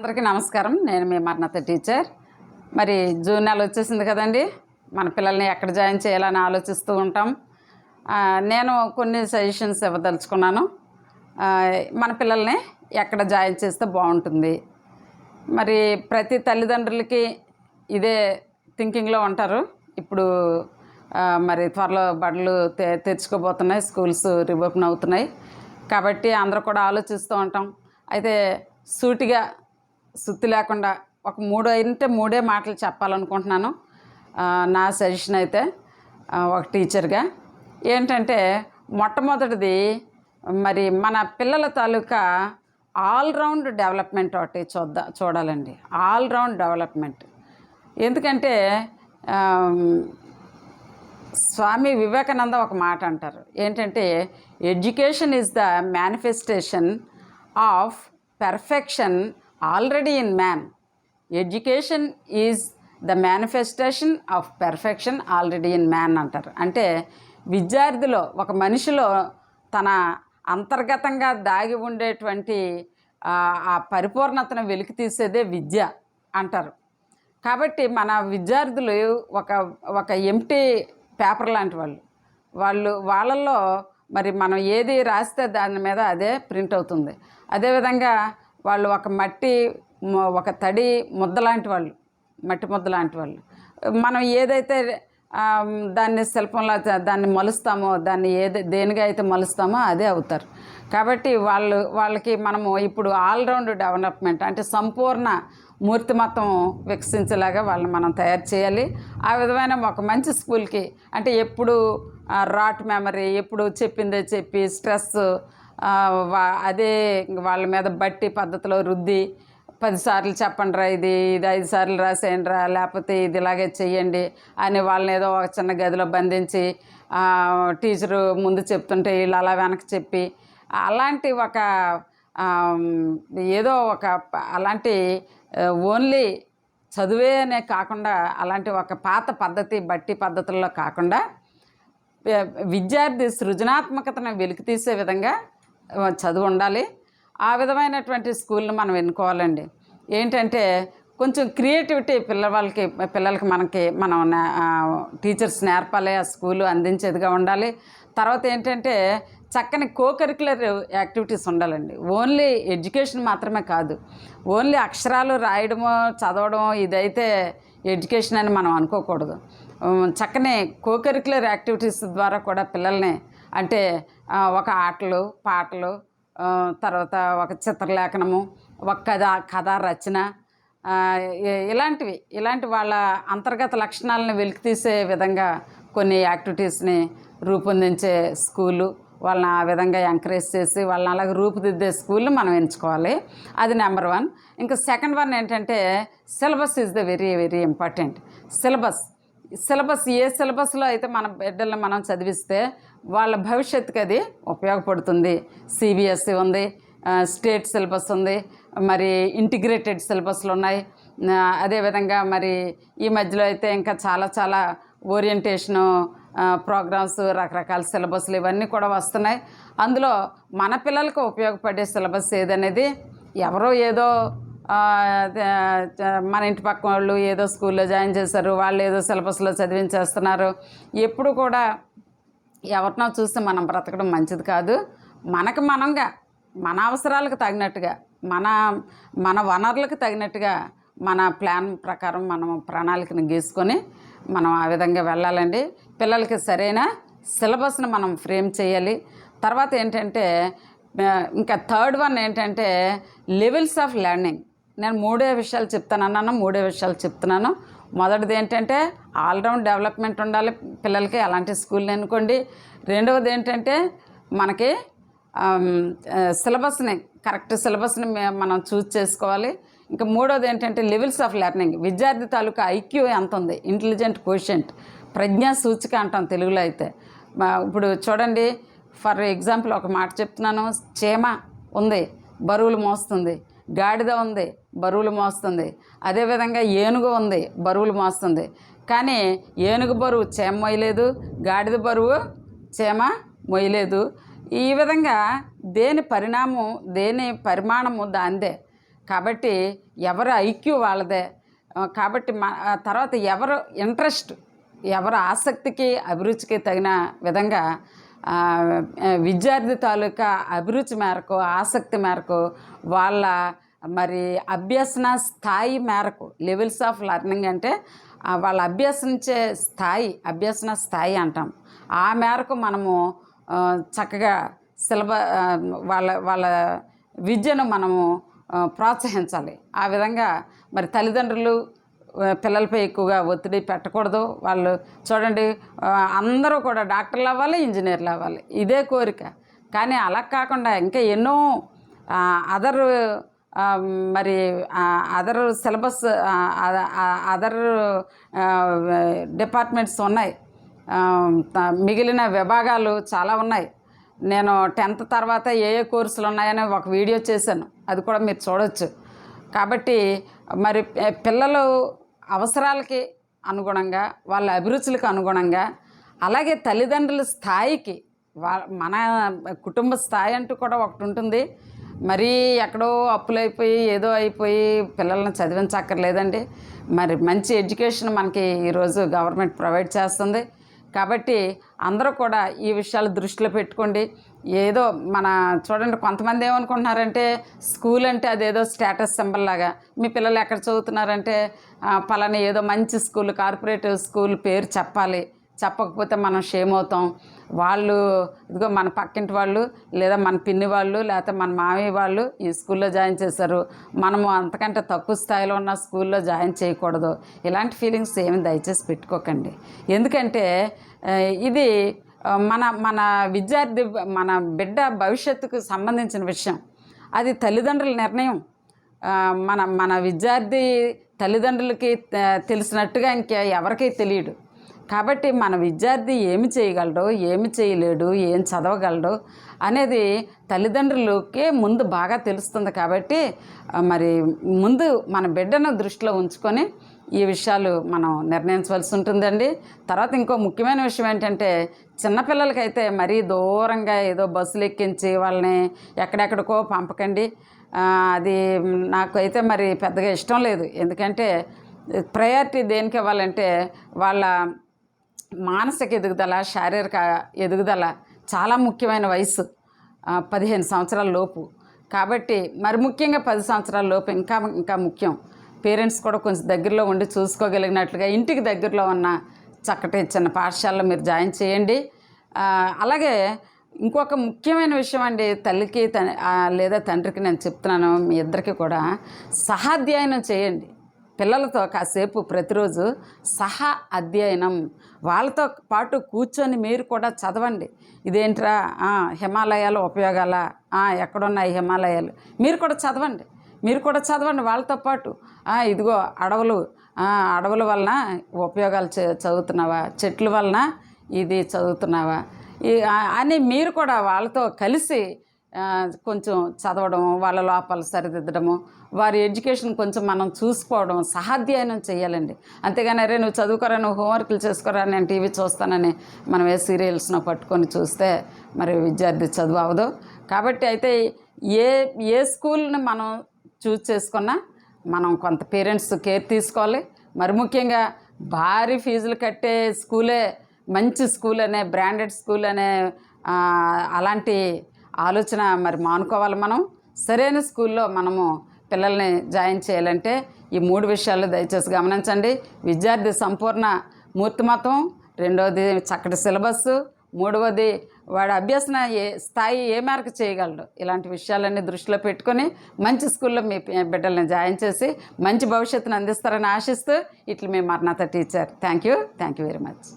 అందరికీ నమస్కారం. నేను మీ మర్ణత టీచర్. మరి జూన్ నెల వచ్చేసింది కదండి. మన పిల్లల్ని ఎక్కడ జాయిన్ చేయాలని ఆలోచిస్తూ ఉంటాం. నేను కొన్ని సజెషన్స్ ఇవ్వదలుచుకున్నాను. మన పిల్లల్ని ఎక్కడ జాయిన్ చేస్తే బాగుంటుంది. మరి ప్రతి తల్లిదండ్రులకి ఇదే థింకింగ్లో ఉంటారు. ఇప్పుడు మరి త్వరలో బడులు తె తెరుచుకోబోతున్నాయి స్కూల్స్ రివోపెన్ అవుతున్నాయి. కాబట్టి అందరూ కూడా ఆలోచిస్తూ ఉంటాం. అయితే సూటిగా సుత్తి లేకుండా ఒక మూడు అంటే మూడే మాటలు చెప్పాలనుకుంటున్నాను. నా సజెషన్ అయితే ఒక టీచర్గా. ఏంటంటే మొట్టమొదటిది మరి మన పిల్లల తాలూకా ఆల్రౌండ్ డెవలప్మెంట్ ఒకటి చూద్దా చూడాలండి. All round development. ఎందుకంటే స్వామి వివేకానంద ఒక మాట అంటారు. ఏంటంటే education is the manifestation of perfection already in man education is the manifestation of perfection already in man అంటారు. అంటే విద్యార్థిలో ఒక మనిషిలో తన అంతర్గతంగా దాగి ఉండేటువంటి ఆ పరిపూర్ణతను వెలికి తీసేదే విద్య అంటారు. కాబట్టి మన విద్యార్థులు ఒక ఒక ఎంటీ పేపర్ లాంటి వాళ్ళు. వాళ్ళు వాళ్ళల్లో మరి మనం ఏది రాస్తే దాని మీద అదే ప్రింట్ అవుతుంది. అదేవిధంగా వాళ్ళు ఒక మట్టి ఒక తడి ముద్ద లాంటి వాళ్ళు మట్టి ముద్ద లాంటి వాళ్ళు. మనం ఏదైతే దాన్ని శిల్పంలో దాన్ని మలుస్తామో దాన్ని ఏది దేనిగా అయితే మలుస్తామో అదే అవుతారు. కాబట్టి వాళ్ళు వాళ్ళకి మనము ఇప్పుడు ఆల్రౌండ్ డెవలప్మెంట్ అంటే సంపూర్ణ మూర్తిమత్వం వికసించేలాగా వాళ్ళని మనం తయారు చేయాలి. ఆ విధమైన ఒక మంచి స్కూల్కి అంటే ఎప్పుడు రాట్ మెమరీ ఎప్పుడు చెప్పిందే చెప్పి స్ట్రెస్ అదే వాళ్ళ మీద బట్టి పద్ధతిలో రుద్ది పదిసార్లు చెప్పండి రా ఇది ఇది ఐదు సార్లు రాసేయండి రా లేకపోతే ఇది ఇలాగే చెయ్యండి అని వాళ్ళని ఏదో ఒక చిన్న గదిలో బంధించి టీచరు ముందు చెప్తుంటే వీళ్ళు అలా వెనక్కి చెప్పి అలాంటి ఒక ఏదో ఒక అలాంటి ఓన్లీ చదువే అనే కాకుండా అలాంటి ఒక పాత పద్ధతి బట్టి పద్ధతుల్లో కాకుండా విద్యార్థి సృజనాత్మకతను వెలికి తీసే విధంగా చదువు ఉండాలి ఆ విధమైనటువంటి స్కూల్ని మనం ఎన్నుకోవాలండి. ఏంటంటే కొంచెం క్రియేటివిటీ పిల్లవాళ్ళకి పిల్లలకి మనకి మనం టీచర్స్ నేర్పాలి ఆ స్కూలు అందించేదిగా ఉండాలి. తర్వాత ఏంటంటే చక్కని కో కరికులర్ యాక్టివిటీస్ ఉండాలండి. ఓన్లీ ఎడ్యుకేషన్ మాత్రమే కాదు. ఓన్లీ అక్షరాలు రాయడము చదవడం ఇదైతే ఎడ్యుకేషన్ అని మనం అనుకోకూడదు. చక్కని కో కరికులర్ యాక్టివిటీస్ ద్వారా కూడా పిల్లల్ని అంటే ఒక ఆటలు పాటలు తర్వాత ఒక చిత్రలేఖనము ఒక కథ కథ రచన ఇలాంటివి. ఇలాంటి వాళ్ళ అంతర్గత లక్షణాలను వెలికితీసే విధంగా కొన్ని యాక్టివిటీస్ని రూపొందించే స్కూలు వాళ్ళని ఆ విధంగా ఎంకరేజ్ చేసి వాళ్ళని అలాగే రూపుదిద్దే స్కూల్ని మనం ఎంచుకోవాలి. అది నెంబర్ వన్. ఇంకా సెకండ్ వన్ ఏంటంటే syllabus is the very very important. Syllabus. Syllabus ఏ సిలబస్లో అయితే మన బిడ్డల్ని మనం చదివిస్తే వాళ్ళ భవిష్యత్తుకి అది ఉపయోగపడుతుంది. సిబిఎస్సి ఉంది స్టేట్ సిలబస్ ఉంది మరి ఇంటిగ్రేటెడ్ సిలబస్లు ఉన్నాయి. అదేవిధంగా మరి ఈ మధ్యలో అయితే ఇంకా చాలా చాలా ఓరియంటేషను ప్రోగ్రామ్స్ రకరకాల సిలబస్లు ఇవన్నీ కూడా వస్తున్నాయి. అందులో మన పిల్లలకు ఉపయోగపడే సిలబస్ ఏదనేది ఎవరో ఏదో మన ఇంటి పక్క వాళ్ళు ఏదో స్కూల్లో జాయిన్ చేశారు వాళ్ళు ఏదో సిలబస్లో చదివించేస్తున్నారు. ఎప్పుడు కూడా ఎవరినో చూసి మనం బ్రతకడం మంచిది కాదు. మనకు మనంగా మన అవసరాలకు తగినట్టుగా మన మన వనరులకు తగినట్టుగా మన ప్లాన్ ప్రకారం మనం ప్రణాళికను గీసుకొని మనం ఆ విధంగా వెళ్ళాలండి. పిల్లలకి సరైన సిలబస్ని మనం ఫ్రేమ్ చేయాలి. తర్వాత ఏంటంటే ఇంకా థర్డ్ వన్ ఏంటంటే లెవెల్స్ ఆఫ్ లెర్నింగ్. నేను మూడే విషయాలు చెప్తాను అన్నాను మూడే విషయాలు చెప్తున్నాను. మొదటిది ఏంటంటే ఆల్రౌండ్ డెవలప్మెంట్ ఉండాలి పిల్లలకి అలాంటి స్కూల్ అనుకోండి రెండవది ఏంటంటే మనకి సిలబస్ని కరెక్ట్ సిలబస్ని మనం చూస్ చేసుకోవాలి. ఇంకా మూడోది ఏంటంటే లెవెల్స్ ఆఫ్ లెర్నింగ్ విద్యార్థి తాలూకా ఐక్యూ ఎంత ఉంది ఇంటెలిజెంట్ కోషెంట్ ప్రజ్ఞా సూచిక అంటాం తెలుగులో అయితే. ఇప్పుడు చూడండి ఫర్ ఎగ్జాంపుల్ ఒక మాట చెప్తున్నాను. చీమ ఉంది బరువులు మోస్తుంది. గాడిద ఉంది బరువులు మోస్తుంది. అదేవిధంగా ఏనుగు ఉంది బరువులు మోస్తుంది. కానీ ఏనుగు బరువు చేమ మొయ్యలేదు గాడిద బరువు చేమ మొయ్యలేదు ఈ విధంగా దేని పరిణామం దేని పరిమాణము దాందే కాబట్టి ఎవరు ఐక్యూ వాళ్ళదే. కాబట్టి మా తర్వాత ఎవరు ఇంట్రెస్ట్ ఎవరు ఆసక్తికి అభిరుచికి తగిన విధంగా విద్యార్థి తాలూకా అభిరుచి మేరకు ఆసక్తి మేరకు వాళ్ళ మరి అభ్యసన స్థాయి మేరకు లెవెల్స్ ఆఫ్ లెర్నింగ్ అంటే వాళ్ళ అభ్యసించే స్థాయి అభ్యసన స్థాయి అంటాం. ఆ మేరకు మనము చక్కగా సిలబ వాళ్ళ వాళ్ళ విద్యను మనము ప్రోత్సహించాలి. ఆ విధంగా మరి తల్లిదండ్రులు పిల్లలపై ఎక్కువగా ఒత్తిడి పెట్టకూడదు. వాళ్ళు చూడండి అందరూ కూడా డాక్టర్లు అవ్వాలి ఇంజనీర్లు అవ్వాలి. ఇదే కోరిక. కానీ అలా కాకుండా ఇంకా ఎన్నో అదర్ మరి అదర్ సిలబస్ అదర్ డిపార్ట్మెంట్స్ ఉన్నాయి. మిగిలిన విభాగాలు చాలా ఉన్నాయి. నేను టెన్త్ తర్వాత ఏ ఏ కోర్సులు ఉన్నాయని ఒక వీడియో చేశాను. అది కూడా మీరు చూడవచ్చు కాబట్టి మరి పిల్లలు అవసరాలకి అనుగుణంగా వాళ్ళ అభిరుచులకు అనుగుణంగా అలాగే తల్లిదండ్రుల స్థాయికి వా మన కుటుంబ స్థాయి అంటూ కూడా ఒకటి ఉంటుంది. మరీ ఎక్కడో అప్పులైపోయి ఏదో అయిపోయి పిల్లల్ని చదివించక్కర్లేదండి. మరి మంచి ఎడ్యుకేషన్ మనకి ఈరోజు గవర్నమెంట్ ప్రొవైడ్ చేస్తుంది. కాబట్టి అందరూ కూడా ఈ విషయాలు దృష్టిలో పెట్టుకోండి. ఏదో మన చూడండి కొంతమంది ఏమనుకుంటున్నారంటే స్కూల్ అంటే అదేదో స్టేటస్ సింబల్ లాగా. మీ పిల్లలు ఎక్కడ చదువుతున్నారంటే పలానా ఏదో మంచి స్కూల్ కార్పొరేటివ్ స్కూల్ పేరు చెప్పాలి. చెప్పకపోతే మనం షేమ్ అవుతాం. వాళ్ళు ఇదిగో మన పక్కింటి వాళ్ళు లేదా మన పిన్ని వాళ్ళు లేకపోతే మన మామయ్య వాళ్ళు ఈ స్కూల్లో జాయిన్ చేశారు. మనము అంతకంటే తక్కువ స్థాయిలో ఉన్న స్కూల్లో జాయిన్ చేయకూడదు. ఇలాంటి ఫీలింగ్స్ ఏమి దయచేసి పెట్టుకోకండి. ఎందుకంటే ఇది మన మన విద్యార్థి మన బిడ్డ భవిష్యత్తుకు సంబంధించిన విషయం. అది తల్లిదండ్రుల నిర్ణయం. మన మన విద్యార్థి తల్లిదండ్రులకి తెలిసినట్టుగా ఇంకా ఎవరికీ తెలియదు. కాబట్టి మన విద్యార్థి ఏమి చేయగలడు ఏమి చేయలేడు ఏం చదవగలడు అనేది తల్లిదండ్రులకే ముందు బాగా తెలుస్తుంది కాబట్టి మరి ముందు మన బిడ్డను దృష్టిలో ఉంచుకొని ఈ విషయాలు మనం నిర్ణయించవలసి ఉంటుందండి తర్వాత ఇంకో ముఖ్యమైన విషయం ఏంటంటే చిన్నపిల్లలకైతే మరీ దూరంగా ఏదో బస్సులు ఎక్కించి వాళ్ళని ఎక్కడెక్కడికో పంపకండి. అది నాకు అయితే మరి పెద్దగా ఇష్టం లేదు. ఎందుకంటే ప్రయారిటీ దేనికి ఇవ్వాలంటే వాళ్ళ మానసిక ఎదుగుదల శారీరక ఎదుగుదల చాలా ముఖ్యమైన వయసు పదిహేను సంవత్సరాల లోపు. కాబట్టి మరి ముఖ్యంగా పది సంవత్సరాల లోపు ఇంకా ఇంకా ముఖ్యం. పేరెంట్స్ కూడా కొంచెం దగ్గరలో ఉండి చూసుకోగలిగినట్లుగా ఇంటికి దగ్గరలో ఉన్న చక్కటి చిన్న పాఠశాలలో మీరు జాయిన్ చేయండి. అలాగే ఇంకొక ముఖ్యమైన విషయం అండి తల్లికి త- లేదా తండ్రికి నేను చెప్తున్నాను మీ ఇద్దరికి కూడా సహాధ్యయనం చేయండి. పిల్లలతో కాసేపు ప్రతిరోజు సహా అధ్యయనం. వాళ్ళతో పాటు కూర్చొని మీరు కూడా చదవండి. ఇదేంట్రా? హిమాలయాలు ఉపయోగాల ఎక్కడున్నాయి హిమాలయాలు? మీరు కూడా చదవండి. మీరు కూడా చదవండి వాళ్ళతో పాటు. ఇదిగో అడవులు. అడవుల వలన ఉపయోగాలు చ- చదువుతున్నావా? చెట్ల వలన ఇది చదువుతున్నావా? అని మీరు కూడా వాళ్ళతో కలిసి కొంచెం చదవడం వాళ్ళ లోపాలు సరిదిద్దడము వారి ఎడ్యుకేషన్ కొంచెం మనం చూసుకోవడం సహాధ్యయనం చేయాలండి అంతేగాని అరే నువ్వు చదువుకోరా నువ్వు హోంవర్క్లు చేసుకోరా నేను టీవీ చూస్తానని మనం ఏ సీరియల్స్నో పట్టుకొని చూస్తే మరి విద్యార్థి చదువు అవ్వదు. కాబట్టి అయితే ఏ ఏ స్కూల్ని మనం చూస్ చేసుకున్నా మనం కొంత పేరెంట్స్ కేర్ తీసుకోవాలి. మరి ముఖ్యంగా భారీ ఫీజులు కట్టే స్కూలే మంచి స్కూల్ అనే బ్రాండెడ్ స్కూల్ అనే అలాంటి ఆలోచన మరి మానుకోవాలి మనం. సరైన స్కూల్లో మనము పిల్లల్ని జాయిన్ చేయాలంటే ఈ మూడు విషయాలు దయచేసి గమనించండి. విద్యార్థి సంపూర్ణ మూర్తిమతం రెండవది చక్కటి సిలబస్సు మూడవది వాడు అభ్యసన ఏ స్థాయి ఏ మేరకు చేయగలడు? ఇలాంటి విషయాలన్నీ దృష్టిలో పెట్టుకొని మంచి స్కూల్లో మీ బిడ్డల్ని జాయిన్ చేసి మంచి భవిష్యత్తును అందిస్తారని ఆశిస్తూ ఇట్లు మీ మర్నాథ teacher. Thank you thank you very much.